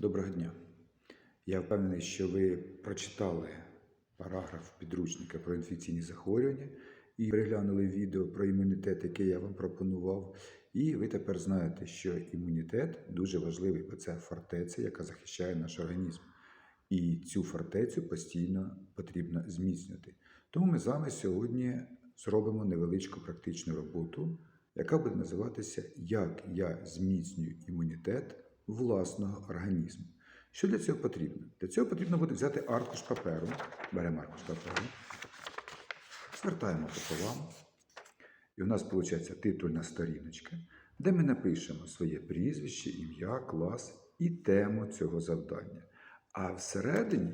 Доброго дня. Я впевнений, що ви прочитали параграф підручника про інфекційні захворювання і переглянули відео про імунітет, яке я вам пропонував. І ви тепер знаєте, що імунітет дуже важливий, бо це фортеця, яка захищає наш організм. І цю фортецю постійно потрібно зміцнювати. Тому ми з вами сьогодні зробимо невеличку практичну роботу, яка буде називатися Як я зміцнюю імунітет власного організму. Що для цього потрібно? Для цього потрібно буде взяти аркуш паперу. Беремо аркуш паперу, звертаємо пополам. І у нас виходить титульна сторіночка, де ми напишемо своє прізвище, ім'я, клас і тему цього завдання. А всередині,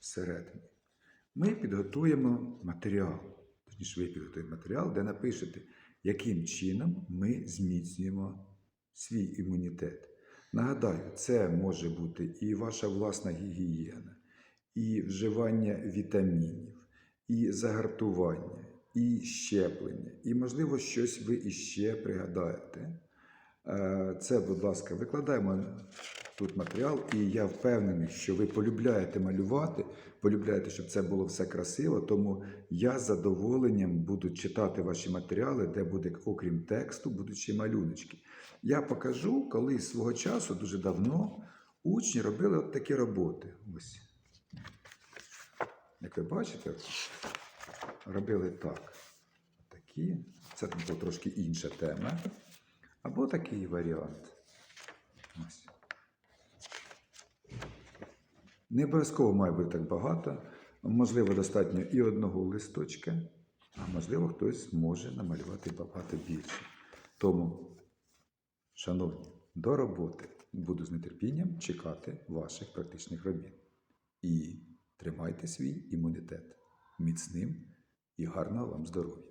всередині ми підготуємо матеріал. Точніше, ви підготуєте матеріал, де напишете, яким чином ми зміцнюємо свій імунітет. Нагадаю, це може бути і ваша власна гігієна, і вживання вітамінів, і загартування, і щеплення, і, можливо, щось ви іще пригадаєте. Е, Це, будь ласка, викладаємо тут матеріал, і я впевнений, що ви полюбляєте малювати, полюбляєте, щоб це було все красиво. Тому я з задоволенням буду читати ваші матеріали, де буде, окрім тексту, будуть ще малюночки. Я покажу, коли свого часу, дуже давно, учні робили от такі роботи. Ось. Як ви бачите, робили так. Такі. Це трошки інша тема. Або такий варіант. Ось. Не обов'язково має бути так багато. Можливо, достатньо і одного листочка, а можливо, хтось може намалювати багато більше. Тому, шановні, до роботи буду з нетерпінням чекати ваших практичних робіт. І тримайте свій імунітет міцним і гарного вам здоров'я!